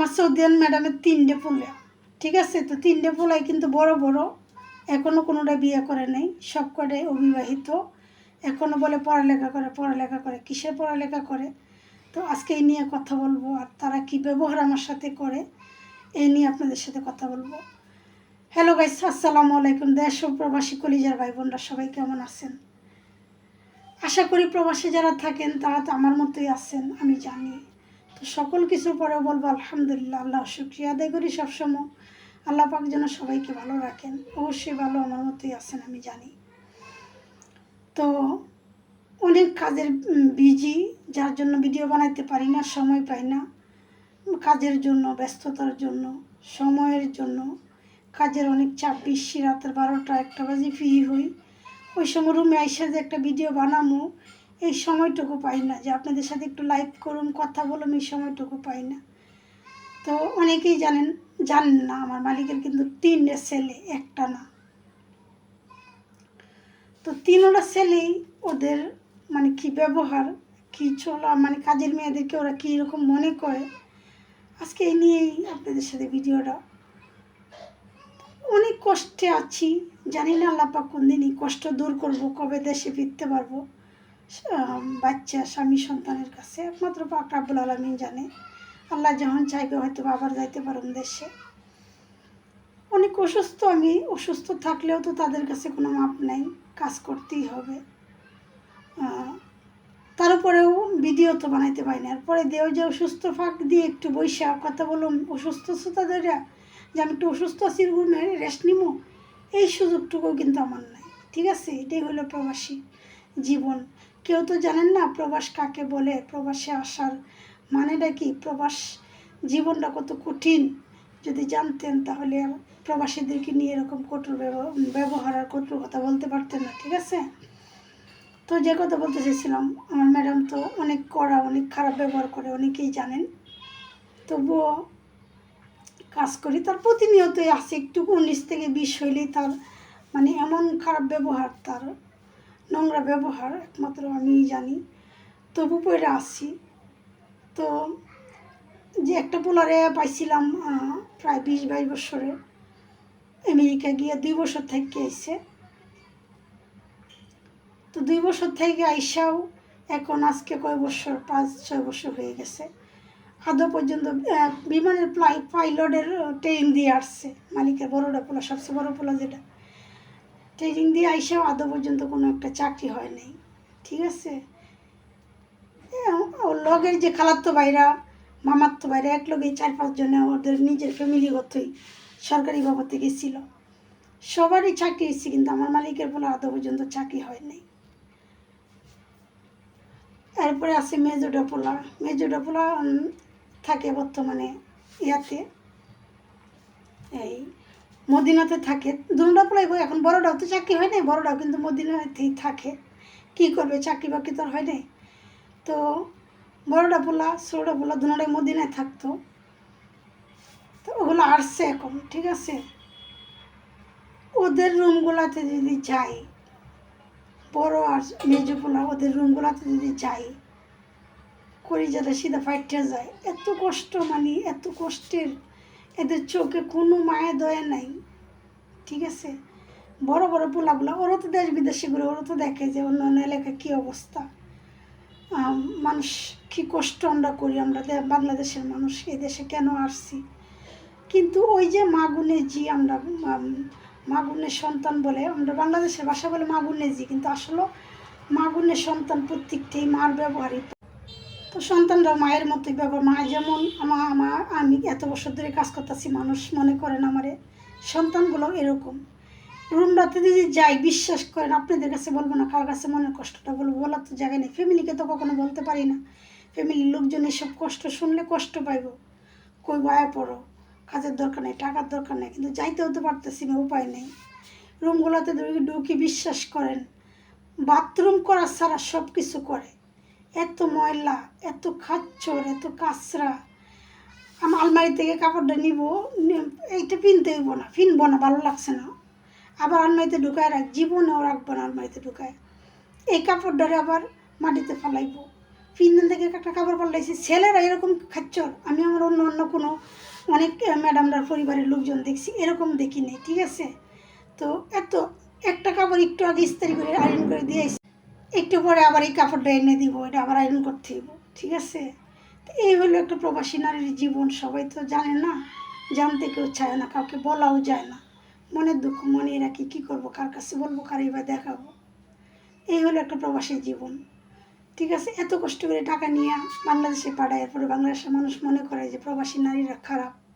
আমার সৌদিয়ান ম্যাডামের তিনটে পোলা ঠিক আছে? তো তিনটে পোলাই কিন্তু বড় বড় এখনও কোনোটা বিয়ে করে নাই, সব কটাই অবিবাহিত এখনও বলে পড়ালেখা করে পড়ালেখা করে, কিসের পড়ালেখা করে? তো আজকে এই নিয়ে কথা বলব, আর তারা কি ব্যবহার আমার সাথে করে, এই নিয়ে আপনাদের সাথে কথা বলব। হ্যালো গাইস আসসালামু আলাইকুম, দেশ ও প্রবাসী কলিজার ভাই বোনরা সবাই কেমন আছেন? আশা করি প্রবাসী যারা থাকেন, তারা তো আমার মতোই আছেন, আমি জানি। তো সকল কিছুর পরে বলব, আলহামদুলিল্লাহ, আল্লাহ শুক্রিয়া আদায় করি সবসময়। আল্লাহ পাক যেন সবাইকে ভালো রাখেন। অবশ্যই ভালো আমার মতোই আছেন, আমি জানি। তো অনেক কাজের বিজি যার জন্য ভিডিও বানাইতে পারি না, সময় পাই না। কাজের জন্য, ব্যস্ততার জন্য, সময়ের জন্য। কাজের অনেক চাপ বেশি রাতের বারোটা, একটা বাজে ফ্রি হই। ওই সময় রুমে আইসা যে একটা ভিডিও বানামো এই সময়টুকু পাই না যে আপনাদের সাথে একটু লাইভ করুন, কথা বলুন, এই সময়টুকু পাই না। তো অনেকেই জানেন জানেন না, আমার মালিকের কিন্তু তিনটে ছেলে, একটা না। তো তিনটা ছেলেই ওদের মানে কি ব্যবহার, কি চলা মানে কাজের মেয়েদেরকে ওরা কী রকম মনে করে, আজকে এই নিয়েই আপনাদের সাথে ভিডিওটা। অনেক কষ্টে আছি, জানি না আল্লাপা কোন দিন এই কষ্ট দূর করব, কবে দেশে ফিরতে পারব। বাচ্চা, স্বামী সন্তানের কাছে একমাত্র পাক রাব্বুল আলমিন জানে। আল্লাহ যখন চাইবে হয়তো আবার যাইতে পারুন দেশে। অনেক অসুস্থ, আমি অসুস্থ থাকলেও তো তাদের কাছে কোনো মাপ নাই, কাজ করতেই হবে। তার উপরেও ভিডিও তো বানাইতে পারি না। এরপরে দেও যে অসুস্থ ফাঁক দিয়ে একটু বৈশা কথা বলুন, অসুস্থ আছে তাদের যে আমি একটু অসুস্থ আছি রেস্ট নিবো এই সুযোগটুকুও কিন্তু আমার নাই। ঠিক আছে? এটাই হলো প্রবাসী জীবন। কেউ তো জানেন না প্রবাস কাকে বলে? প্রবাসে আসার মানেটা কি? প্রবাস জীবনটা কত কঠিন? যদি জানতেন তাহলে প্রবাসীদেরকে নিয়ে এরকম কঠোর ব্যবহার আর কঠোর কথা বলতে পারতেন না, ঠিক আছে? তো যে কথা বলতে চাইছিলাম, আমার ম্যাডাম তো অনেক কড়া, অনেক খারাপ ব্যবহার করে, অনেকেই জানেন। তবুও কাজ করি, তার প্রতিনিয়তই আছে একটু উনিশ থেকে বিশ হইলেই তার মানে এমন খারাপ ব্যবহার তার নোংরা ব্যবহার, একমাত্র আমিই জানি। তবু পরে আসছি। তো যে একটা পোলারে পাইছিলাম প্রায় বিশ বাইশ বছরে, আমেরিকা গিয়ে দুই বছর থেকে এসে তো দুই বছর থেকে আইসাও এখন আজকে কয় বছর? পাঁচ, ছয় বছর হয়ে গেছে। আদৌ পর্যন্ত বিমানের প্লাই পাইলটের ট্রেন দিয়ে আসছে। মালিকের বড়টা পোলা, সবচেয়ে বড়ো পোলা যেটা। ট্রেনিং দিয়ে আইসাও আদৌ পর্যন্ত কোনো একটা চাকরি হয় নাই ঠিক আছে? ওর লগের যে খালাত্তো ভাইরা মামাত্তো ভাইরা এক লগে চার পাঁচজনে ওদের নিজের ফ্যামিলিগতই সরকারি বাবদে গেছিল। সবারই চাকরি এসেছে কিন্তু আমার মালিকের বলে আদৌ পর্যন্ত চাকরি হয় নাই এরপরে আছে মেজোডা পোলা মেজোডা পোলা উম, থাকে বর্তমানে ইয়াতে। এই মদিনাতে থাকে। দুটা গো, এখন বড়টাও তো চাকরি হয় নাই বড়টাও কিন্তু মদিনাতেই থাকে। কি করবে চাকরি বাকরি তো হয় নাই। তো বড়টা পোলা ছোটোটা পোলা দুটাই মদিনায় থাকতো। তো ওগুলো আসছে এখন ঠিক আছে? ওদের রুমগুলোতে যদি যাই বড় আর মেজো পোলা ওদের রুমগুলোতে যদি যাই করি যাতে সিধা ফাইটে যায়। এত কষ্ট মানে এত কষ্টের। এদের চোখে কোনো মায়া দয়া নাই। ঠিক আছে? বড় বড় পোলাগুলো, ওরা তো দেশ বিদেশে ঘুরে, ওরা তো দেখে যে অন্য অন্য এলাকায় কী অবস্থা। মানুষ কী কষ্ট আমরা করি, আমরা বাংলাদেশের মানুষ, এই দেশে কেন আসছি? কিন্তু ওই যে মাগুনে জি আমরা মাগুনের সন্তান বলে, আমরা বাংলাদেশের ভাষা বলে মাগুনে জি, কিন্তু আসলে মাগুনের সন্তান প্রত্যেকটাই মার ব্যবহারই তো সন্তানরা মায়ের মতোই ব্যবহার, মা যেমন আমার আমার আমি এত বছর ধরে কাজ করতেছি, মানুষ মনে করেন আমারে। সন্তানগুলো এরকম। রুমটাতে যদি যাই, বিশ্বাস করেন, আপনাদের কাছে বলব না, কার কাছে মনের কষ্টটা বলব, বলার তো জায়গা নেই। ফ্যামিলিকে তো কখনো বলতে পারি না। ফ্যামিলির লোকজন এসব কষ্ট শুনলে কষ্ট পাইব। কই বায়া পড়ো, কাজের দরকার নেই, টাকার দরকার নেই, কিন্তু যাইতেও তো পারতেছি না, উপায় নেই। রুমগুলোতে ঢুকে- বিশ্বাস করেন, বাথরুম করা ছাড়া সব কিছু করে। এত ময়লা, এত খাচ্চর এত কাঁচরা। আমার আলমারি থেকে কাপড়টা নিব এইটা পিনতে হইব না ফিনবো না, ভালো লাগছে না। আবার আলমারিতে ঢুকায় রাখ, জীবনেও রাখব না আলমারিতে ঢুকায়। এই কাপড়টারে আবার মাটিতে ফেলাইব। পিন্দান থেকে একটা কাপড় পাল্টাইছি ছেলেরা এরকম খাচ্চর আমি আমার অন্য অন্য কোনো, অনেক ম্যাডামরার পরিবারের লোকজন দেখছি, এরকম দেখি নেই, ঠিক আছে? তো এত, একটা কাপড় একটু আগে ইস্তারি করে আয়রন করে দিয়ে আইছি। একটু পরে আবার এই কাপড়টা এনে দিব, এটা আবার আয়রন করতে হইব, ঠিক আছে? এই হলো একটা প্রবাসী নারীর জীবন, সবাই তো জানে না। জানতে কেউ চায় না, কাউকে বলাও যায় না। মনের দুঃখ, মনে রাখি, কী করব, কার কাছে বলব কার এবার দেখাবো। এই হলো একটা প্রবাসী জীবন। ঠিক আছে? এত কষ্ট করে টাকা নিয়ে বাংলাদেশে পাঠায়, এরপরে বাংলাদেশের মানুষ মনে করে যে প্রবাসী নারীরা খারাপ।